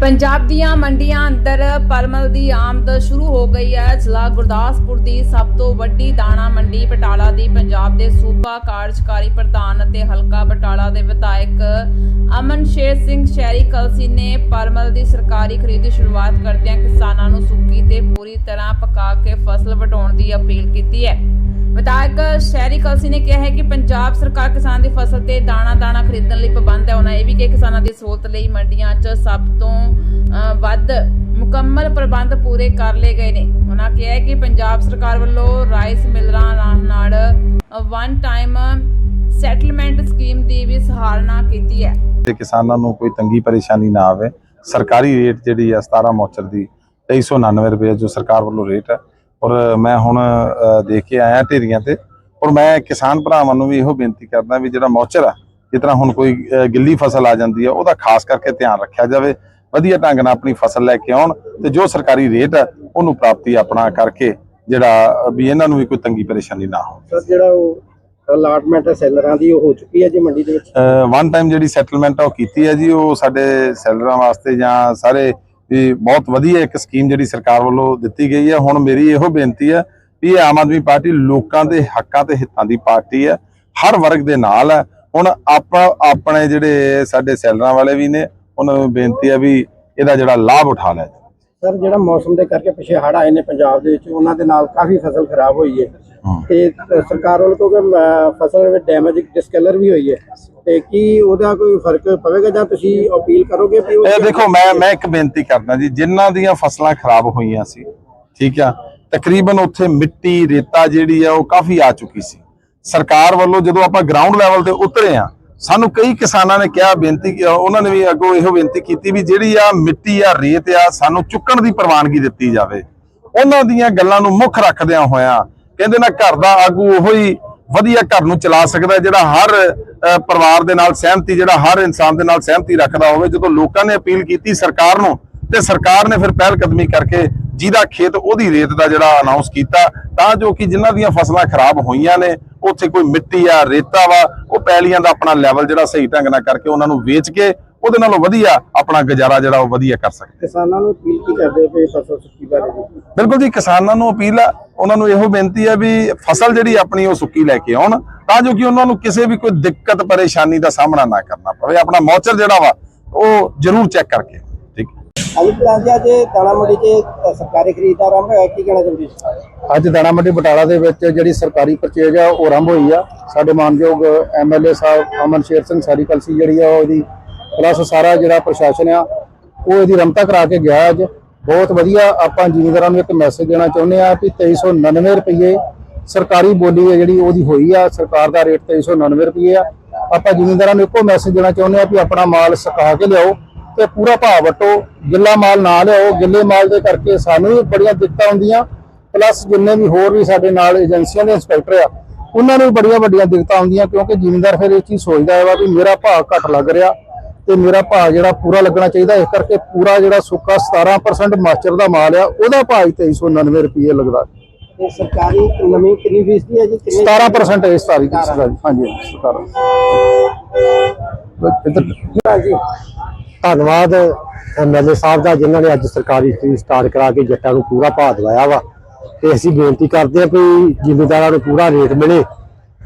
ਪੰਜਾਬ ਦੀਆਂ ਮੰਡੀਆਂ ਅੰਦਰ ਪਰਮਲ ਦੀ ਆਮਦ ਸ਼ੁਰੂ ਹੋ ਗਈ ਹੈ। ਜ਼ਿਲ੍ਹਾ ਗੁਰਦਾਸਪੁਰ ਦੀ ਸਭ ਤੋਂ ਵੱਡੀ ਦਾਣਾ ਮੰਡੀ ਬਟਾਲਾ ਦੀ ਪੰਜਾਬ ਦੇ ਸੂਬਾ ਕਾਰਜਕਾਰੀ ਪ੍ਰਧਾਨ ਅਤੇ ਹਲਕਾ ਬਟਾਲਾ ਦੇ ਵਿਧਾਇਕ ਅਮਨ ਸ਼ੇਰ ਸਿੰਘ ਸ਼ਹਿਰੀ ਕਲਸੀ ਨੇ ਪਰਮਲ ਦੀ ਸਰਕਾਰੀ ਖਰੀਦ ਦੀ ਸ਼ੁਰੂਆਤ ਕਰਦਿਆਂ ਕਿਸਾਨਾਂ ਨੂੰ ਸੁੱਕੀ ਤੇ ਪੂਰੀ ਤਰ੍ਹਾਂ ਪਕਾ ਕੇ ਫਸਲ ਵਟਾਉਣ ਦੀ ਅਪੀਲ ਕੀਤੀ ਹੈ। ਵਿਧਾਇਕ ਸ਼ਹਿਰੀ ਕਲਸੀ ਨੇ ਕਿਹਾ ਹੈ ਕਿ ਪੰਜਾਬ ਸਰਕਾਰ ਕਿਸਾਨਾਂ ਦੀ ਫਸਲ ਤੇ ਦਾਣਾ ਦਾਣਾ ਖਰੀਦਣ ਲਈ ਪਾਬੰਦ ਹੈ। ਉਹਨਾਂ ਇਹ ਵੀ ਕਿ ਕਿਸਾਨਾਂ ਦੀ ਸਹੂਲਤ ਲਈ ਮੰਡੀਆਂ 'ਚ ਸਭ ਤੋਂ ਵੱਧ ਮੁਕੰਮਲ ਪ੍ਰਬੰਧ ਪੂਰੇ ਕਰ ਲਏ ਗਏ ਨੇ। ਉਹਨਾਂ ਕਿਹਾ ਹੈ ਕਿ ਪੰਜਾਬ ਸਰਕਾਰ ਵੱਲੋਂ ਰਾਈਸ ਮਿਲਰਾਂ ਨਾਲ ਵਨ ਟਾਈਮ ਸੈਟਲਮੈਂਟ ਸਕੀਮ ਦੀ ਵੀ ਸਹਾਰਨਾ ਕੀਤੀ ਹੈ। ਤੇ ਕਿਸਾਨਾਂ ਨੂੰ ਕੋਈ ਤੰਗੀ ਪਰੇਸ਼ਾਨੀ ਨਾ ਆਵੇ, ਸਰਕਾਰੀ ਰੇਟ ਜਿਹੜੀ ਆ 17 ਮੌਚਰ ਦੀ 2399 ਰੁਪਏ ਜੋ ਸਰਕਾਰ ਵੱਲੋਂ ਰੇਟ ਹੈ ਔਰ ਮੈਂ ਹੁਣ ਦੇਖ ਕੇ ਆਇਆ ਢੇਰੀਆਂ ਤੇ। ਔਰ ਮੈਂ ਕਿਸਾਨ ਭਰਾਵਾਂ ਨੂੰ ਵੀ ਇਹੋ ਬੇਨਤੀ ਕਰਦਾ ਵੀ ਜਿਹੜਾ ਮੌਚਰ ਆ ਜਿਸ ਤਰ੍ਹਾਂ ਹੁਣ ਕੋਈ ਗਿੱਲੀ ਫਸਲ ਆ ਜਾਂਦੀ ਆ ਉਹਦਾ ਖਾਸ ਕਰਕੇ ਧਿਆਨ ਰੱਖਿਆ ਜਾਵੇ। ਵਧੀਆ ਢੰਗ ਨਾਲ ਆਪਣੀ ਫਸਲ ਲੈ ਕੇ ਆਉਣ ਤੇ ਜੋ ਸਰਕਾਰੀ ਰੇਟ ਹੈ ਉਹਨੂੰ ਪ੍ਰਾਪਤੀ ਆਪਣਾ ਕਰਕੇ ਜਿਹੜਾ ਵੀ ਇਹਨਾਂ ਨੂੰ ਵੀ ਕੋਈ ਤੰਗੀ ਪਰੇਸ਼ਾਨੀ ਨਾ ਹੋਵੇ। ਸਰ ਜਿਹੜਾ ਉਹ ਅਲਾਟਮੈਂਟ ਹੈ ਸੈਲਰਾਂ ਦੀ ਉਹ ਹੋ ਚੁੱਕੀ ਹੈ ਜੀ ਮੰਡੀ ਦੇ ਵਿੱਚ? ਵਨ ਟਾਈਮ ਜਿਹੜੀ ਸੈਟਲਮੈਂਟ ਆ ਉਹ ਕੀਤੀ ਹੈ ਜੀ ਉਹ ਸਾਡੇ ਸੈਲਰਾਂ ਵਾਸਤੇ ਜਾਂ ਸਾਰੇ ਵੀ ਬਹੁਤ ਵਧੀਆ ਇੱਕ ਸਕੀਮ ਜਿਹੜੀ ਸਰਕਾਰ ਵੱਲੋਂ ਦਿੱਤੀ ਗਈ ਹੈ। ਹੁਣ ਮੇਰੀ ਇਹੋ ਬੇਨਤੀ ਹੈ ਵੀ ਇਹ ਆਮ ਆਦਮੀ ਪਾਰਟੀ ਲੋਕਾਂ ਦੇ ਹੱਕਾਂ ਤੇ ਹਿੱਤਾਂ ਦੀ ਪਾਰਟੀ ਹੈ। ਹਰ ਵਰਗ ਦੇ ਨਾਲ ਹੈ। ਹੁਣ ਆਪਾਂ ਆਪਣੇ ਜਿਹੜੇ ਸਾਡੇ ਸੈਲਰਾਂ ਵਾਲੇ ਵੀ ਨੇ ਉਹਨਾਂ ਨੂੰ ਬੇਨਤੀ ਹੈ ਵੀ ਇਹਦਾ ਜਿਹੜਾ ਲਾਭ ਉਠਾ ਜਾਵੇ। ਸਰ ਜਿਹੜਾ ਮੌਸਮ ਦੇ ਕਰਕੇ ਪਿਛੇ ਹੜ੍ਹ ਆਏ ਨੇ ਪੰਜਾਬ ਦੇ ਵਿੱਚ ਉਹਨਾਂ ਦੇ ਨਾਲ ਕਾਫੀ ਫਸਲ ਖਰਾਬ ਹੋਈ ਹੈ। ਤੇ ਸਰਕਾਰ ਵੱਲੋਂ ਕਿਉਂਕਿ ਫਸਲ ਵਿੱਚ ਡੈਮੇਜ ਡਿਸਕਲਰ ਵੀ ਹੋਈ ਹੈ। ਤੇ ਕੀ ਉਹਦਾ ਕੋਈ ਫ਼ਰਕ ਪਵੇਗਾ ਜਾਂ ਤੁਸੀਂ ਅਪੀਲ ਕਰੋਗੇ ਵੀ ਉਹ ਇਹ ਦੇਖੋ ਮੈਂ ਮੈਂ ਇੱਕ ਬੇਨਤੀ ਕਰਦਾ ਜੀ ਜਿਨ੍ਹਾਂ ਦੀਆਂ ਫਸਲਾਂ ਖਰਾਬ ਹੋਈਆਂ ਸੀ ਠੀਕ ਆ ਤਕਰੀਬਨ ਉੱਥੇ ਮਿੱਟੀ ਰੇਤਾ ਜਿਹੜੀ ਆ ਉਹ ਕਾਫੀ ਆ ਚੁੱਕੀ ਸੀ। ਸਰਕਾਰ ਵੱਲੋਂ ਜਦੋਂ ਆਪਾਂ ਗਰਾਊਂਡ ਲੈਵਲ ਤੇ ਉਤਰੇ ਆ ਸਾਨੂੰ ਕਈ ਕਿਸਾਨਾਂ ਨੇ ਕਿਹਾ ਬੇਨਤੀ ਉਹਨਾਂ ਨੇ ਵੀ ਅੱਗੋਂ ਇਹੋ ਬੇਨਤੀ ਕੀਤੀ ਵੀ ਜਿਹੜੀ ਆ ਮਿੱਟੀ ਆ ਰੇਤ ਆ ਸਾਨੂੰ ਚੁੱਕਣ ਦੀ ਪ੍ਰਵਾਨਗੀ ਦਿੱਤੀ ਜਾਵੇ। ਉਹਨਾਂ ਦੀਆਂ ਗੱਲਾਂ ਨੂੰ ਮੁੱਖ ਰੱਖਦਿਆਂ ਹੋਇਆਂ ਕਹਿੰਦੇ ਨਾ ਘਰ ਦਾ ਆਗੂ ਉਹੋ ਹੀ ਵਧੀਆ ਘਰ ਨੂੰ ਚਲਾ ਸਕਦਾ ਜਿਹੜਾ ਹਰ ਪਰਿਵਾਰ ਦੇ ਨਾਲ ਸਹਿਮਤੀ ਜਿਹੜਾ ਹਰ ਇਨਸਾਨ ਦੇ ਨਾਲ ਸਹਿਮਤੀ ਰੱਖਦਾ ਹੋਵੇ ਜਦੋਂ ਲੋਕਾਂ ਨੇ ਅਪੀਲ ਕੀਤੀ ਸਰਕਾਰ ਨੂੰ ਤੇ ਸਰਕਾਰ ਨੇ ਫਿਰ ਪਹਿਲ ਕਦਮੀ ਕਰਕੇ ਜਿਹਦਾ ਖੇਤ ਉਹਦੀ ਰੇਤ ਦਾ ਜਿਹੜਾ ਅਨਾਉਂਸ ਕੀਤਾ ਤਾਂ ਜੋ ਕਿ ਜਿਨ੍ਹਾਂ ਦੀਆਂ ਫਸਲਾਂ ਖਰਾਬ ਹੋਈਆਂ ਨੇ ਉੱਥੇ ਕੋਈ ਮਿੱਟੀ ਆ ਰੇਤਾ ਵਾ ਉਹ ਪੈਲੀਆਂ ਦਾ ਆਪਣਾ ਲੈਵਲ ਜਿਹੜਾ ਸਹੀ ਢੰਗ ਨਾਲ ਕਰਕੇ ਉਹਨਾਂ ਨੂੰ ਵੇਚ ਕੇ ਉਹਦੇ ਨਾਲੋਂ ਵਧੀਆ ਆਪਣਾ ਗੁਜ਼ਾਰਾ ਜਿਹੜਾ ਉਹ ਵਧੀਆ ਕਰ ਸਕਦੇ। ਕਿਸਾਨਾਂ ਨੂੰ ਅਪੀਲ ਕੀ ਕਰਦੇ ਪਏ ਫਸਲ ਸੁੱਕੀ ਬਾਰੇ? ਬਿਲਕੁਲ ਜੀ ਕਿਸਾਨਾਂ ਨੂੰ ਅਪੀਲ ਆ ਉਹਨਾਂ ਨੂੰ ਇਹੋ ਬੇਨਤੀ ਹੈ ਵੀ ਫਸਲ ਜਿਹੜੀ ਆਪਣੀ ਉਹ ਸੁੱਕੀ ਲੈ ਕੇ ਆਉਣ ਤਾਂ ਜੋ ਕਿ ਉਹਨਾਂ ਨੂੰ ਕਿਸੇ ਵੀ ਕੋਈ ਦਿੱਕਤ ਪਰੇਸ਼ਾਨੀ ਦਾ ਸਾਹਮਣਾ ਨਾ ਕਰਨਾ ਪਵੇ। ਆਪਣਾ ਮੌਚਰ ਜਿਹੜਾ ਵਾ ਉਹ ਜ਼ਰੂਰ ਚੈੱਕ ਕਰਕੇ ਠੀਕ ਅਜੀ ਪਲਾਜ਼ਾ ਜੇ ਦਾਣਾ ਮੰਡੀ ਅ, ਸਰਕਾਰੀ ਖਰੀਦ ਆਰੰਭ ਹੋਇਆ ਕੀ ਕਹਿਣਾ ਚਾਹੁੰਦੇ ਅੱਜ ਦਾਣਾ ਮੰਡੀ ਬਟਾਲਾ ਦੇ ਵਿੱਚ ਜਿਹੜੀ ਸਰਕਾਰੀ ਪਰਚੇਜ ਆ ਉਹ ਆਰੰਭ ਹੋਈ ਆ। ਸਾਡੇ ਮਾਨਯੋਗ ਐਮਐਲਏ ਸਾਹਿਬ ਅਮਨ ਸ਼ੇਰ ਸਿੰਘ ਸਾਰੀ ਕਲਸੀ ਜਿਹੜੀ ਆ ਉਹਦੀ ਪਲੱਸ ਸਾਰਾ ਜਿਹੜਾ ਪ੍ਰਸ਼ਾਸਨ ਆ ਉਹ ਇਹਦੀ ਰਮਤਾ ਕਰਾ ਕੇ ਗਿਆ ਅੱਜ। ਬਹੁਤ ਵਧੀਆ ਆਪਾਂ ਜ਼ਿਮੀਂਦਾਰਾਂ ਨੂੰ ਇੱਕ ਮੈਸੇਜ ਦੇਣਾ ਚਾਹੁੰਦੇ ਆ ਕਿ 2399 ਰੁਪਏ ਸਰਕਾਰੀ ਬੋਲੀ ਹੈ ਜਿਹੜੀ ਉਹਦੀ ਹੋਈ ਆ, ਸਰਕਾਰ ਦਾ ਰੇਟ 2399 ਰੁਪਏ ਆ। ਆਪਾਂ ਜ਼ਿਮੀਂਦਾਰਾਂ ਨੂੰ ਇੱਕੋ ਮੈਸੇਜ ਦੇਣਾ ਚਾਹੁੰਦੇ ਆ ਕਿ ਆਪਣਾ ਮਾਲ ਸੁਕਾ ਕੇ ਲਿਆਓ ਤੇ ਪੂਰਾ ਭਾਅ ਵਟੋ ਗਿੱਲਾ ਮਾਲ ਨਾ ਲਿਆਓ। ਗਿੱਲੇ ਮਾਲ ਦੇ ਕਰਕੇ ਸਾਨੂੰ ਵੀ ਬੜੀਆਂ ਦਿੱਕਤਾਂ ਆਉਂਦੀਆਂ ਪਲੱਸ ਜਿੰਨੇ ਵੀ ਹੋਰ ਵੀ ਸਾਡੇ ਨਾਲ ਏਜੰਸੀਆਂ ਦੇ ਇੰਸਪੈਕਟਰ ਆ, ਉਹਨਾਂ ਨੂੰ ਵੀ ਬੜੀਆਂ ਵੱਡੀਆਂ ਦਿੱਕਤਾਂ ਆਉਂਦੀਆਂ ਕਿਉਂਕਿ ਜ਼ਿਮੀਂਦਾਰ ਫਿਰ ਇਹ ਚੀਜ਼ ਸੋਚਦਾ ਹੈ ਵਾ ਵੀ ਮੇਰਾ ਭਾਅ ਘੱਟ ਲੱਗ ਰਿਹਾ। ਤੇ ਮੇਰਾ ਭਾਅ ਜਿਹੜਾ ਪੂਰਾ ਲੱਗਣਾ ਚਾਹੀਦਾ ਇਸ ਕਰਕੇ ਪੂਰਾ ਜਿਹੜਾ ਸੁੱਕਾ 17% ਮਾਸਟਰ ਦਾ ਮਾਲ ਆ ਉਹਦਾ ਭਾਅ ਹੀ 2399 ਰੁਪਏ ਲੱਗਦਾ। ਤੇ ਸਰਕਾਰੀ ਨਵੀਂ ਕਿੰਨੀ ਫੀਸ ਦੀ ਹੈ ਜੀ? ਕਿੰਨੀ? 17% ਇਸ ਤਾਰੀਖ ਦੀ ਸਰਕਾਰੀ ਹਾਂਜੀ 17 ਇੱਧਰ। ਜੀ ਧੰਨਵਾਦ ਐਮਐਲਏ ਸਾਹਿਬ ਦਾ ਜਿਨ੍ਹਾਂ ਨੇ ਅੱਜ ਸਰਕਾਰੀ ਖਰੀਦ ਸਟਾਰਟ ਕਰਾ ਕੇ ਜੱਟਾਂ ਨੂੰ ਪੂਰਾ ਭਾਅ ਦਵਾਇਆ ਵਾ। ਤੇ ਅਸੀਂ ਬੇਨਤੀ ਕਰਦੇ ਹਾਂ ਕਿ ਜ਼ਿਮੀਂਦਾਰਾਂ ਨੂੰ ਪੂਰਾ ਰੇਟ ਮਿਲੇ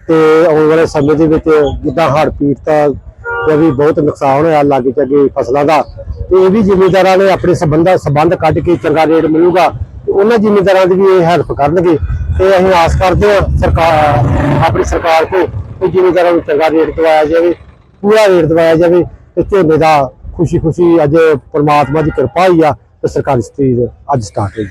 ਤੇ ਆਉਣ ਵਾਲੇ ਸਮੇਂ ਦੇ ਵਿੱਚ ਜਿੱਦਾਂ ਹੜ੍ਹ ਪੀੜਤਾਂ ਦਾ ਵੀ ਬਹੁਤ ਨੁਕਸਾਨ ਹੋਇਆ ਲਾਗੇ ਚਾਗੇ ਫਸਲਾਂ ਦਾ। ਤੇ ਇਹ ਵੀ ਜ਼ਿਮੀਂਦਾਰਾਂ ਨੇ ਆਪਣੇ ਸੰਬੰਧਾਂ ਸੰਬੰਧ ਕੱਢ ਕੇ ਚੰਗਾ ਰੇਟ ਮਿਲੂਗਾ ਤੇ ਉਹਨਾਂ ਜ਼ਿਮੀਂਦਾਰਾਂ ਦੀ ਵੀ ਇਹ ਹੈਲਪ ਕਰਨਗੇ। ਤੇ ਅਸੀਂ ਆਸ ਕਰਦੇ ਹਾਂ ਸਰਕਾਰ ਆਪਣੀ ਸਰਕਾਰ ਤੋਂ ਕਿ ਜ਼ਿਮੀਂਦਾਰਾਂ ਨੂੰ ਚੰਗਾ ਰੇਟ ਦਵਾਇਆ ਜਾਵੇ, ਪੂਰਾ ਰੇਟ ਦਵਾਇਆ ਜਾਵੇ ਤੇ ਝੋਨੇ ਦਾ ਖੁਸ਼ੀ ਖੁਸ਼ੀ ਅੱਜ ਪਰਮਾਤਮਾ ਦੀ ਕਿਰਪਾ ਹੀ ਆ ਤੇ ਸਰਕਾਰੀ ਸਟੇਜ ਅੱਜ ਸਟਾਰਟ ਹੋਈ।